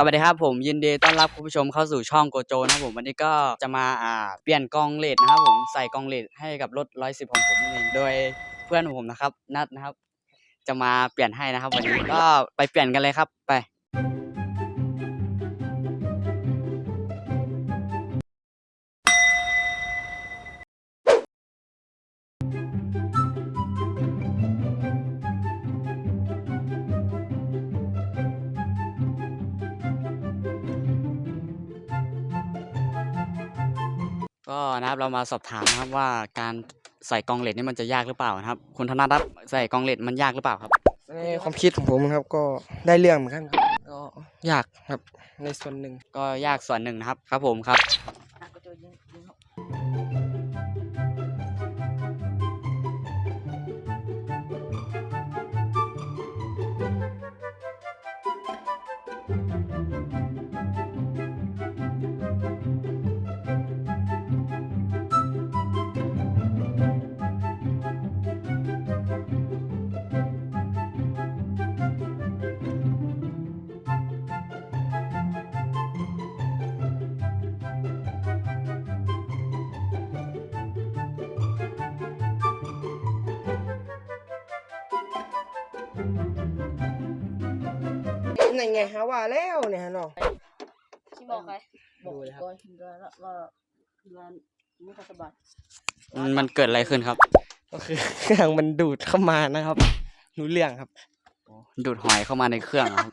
สวัสดีครับผมยินดีต้อนรับคุณผู้ชมเข้าสู่ช่องโกโจนะครับผมวันนี้ก็จะมาอ่าเปลี่ยนกองเลดนะครับผมใส่กองเลดให้กับรถร้อยสิบของผมนั่นเองโดยเพื่อนผมนะครับนัดนะครับ จะมาเปลี่ยนให้นะครับ วันนี้ก็ไปเปลี่ยนกันเลยครับไป ก็นะครับเรามาสอบถามนะครับว่าการใส่กองเลดนี่มันจะยากหรือเปล่านะครับคุณธนัทครับใส่กองเลดมันยากหรือเปล่าครับในความคิดของผมนะครับก็ได้เรื่องเหมือนกันครับก็ยากครับในส่วนหนึ่งก็ยากส่วนหนึ่งนะครับครับผมครับ นั่นไงฮะว่าแล้วเนี่ยฮะเนาะที่บอกใครบอกดูครับก่อนถึงเดือนละว่าเดือนไม่ค่อยสบายมันมันเกิดอะไรขึ้นครับ ก็คือเครื่องมันดูดเข้ามานะครับรู้เรื่องครับ ดูดหอยเข้ามาในเครื่องครับ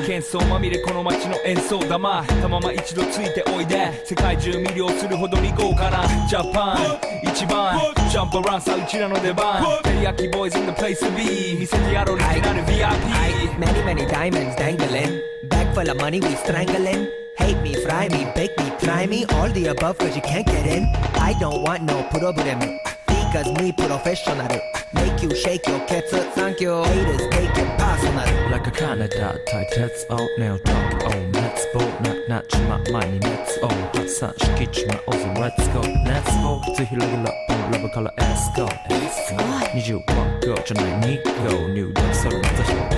喧騒まみれこの街の演奏玉たまま一度ついておいで世界中魅了するほどに豪華なジャパン一番ジャンプアランさうちらの出番テリヤキボーイズ in the place to be 見せてやろうオリジナル VIP Many, many diamonds dangling. Bag full of money, we strangling. Hate me, fry me, bake me, try me. All the above, cause you can't get in. I don't want no problem. Because me professional. Make you shake your cats, thank you. Haters take it personal. Canada tight heads out now talk oh, on let's go not not my money let's go oh, hot such kitchen my also let's go let's go to hill up on love color let's go let's go need you one girl tonight need go new dance so let's go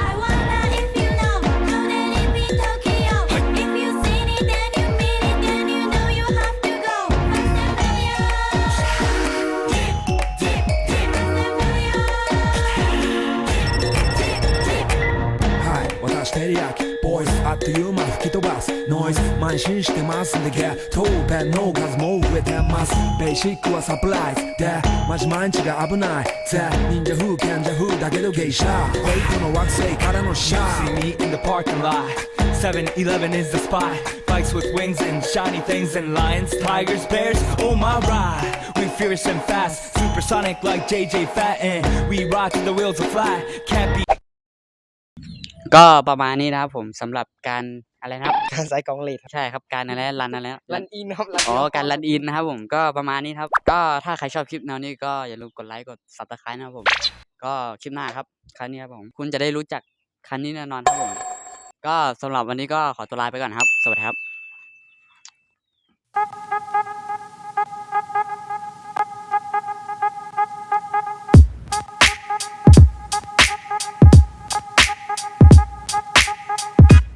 I want that ますノイズ慢心してますんでゲットペンの数も増えてますベーシックはサプライズでマジ毎日が危ないぜ忍者風賢者風だけどゲイシャフェイクの惑星からのシャ See me in the parking lot 7-Eleven is the spot Bikes with wings and shiny things and lions, tigers, bears, oh my ride We fierce and fast, supersonic like JJ Fatten We ride till the wheels are flat, can't be ก็ประมาณนี้นะครับผมสำหรับการ อะไรนะครับ การใส่กองเลดครับใช่ครับการอะไรรันอะไรนะรันอินครับรันอ๋อการรันอินนะครับผมก็ประมาณนี้ครับ ก็ถ้าใครชอบคลิปแนวนี้ก็อย่าลืมกดไลค์กด subscribe นะครับผม ก็คลิปหน้าครับครั้งนี้ครับผมคุณจะได้รู้จักคันนี้แน่นอนครับผม ก็สำหรับวันนี้ก็ขอตัวลาไปก่อนครับ สวัสดีครับ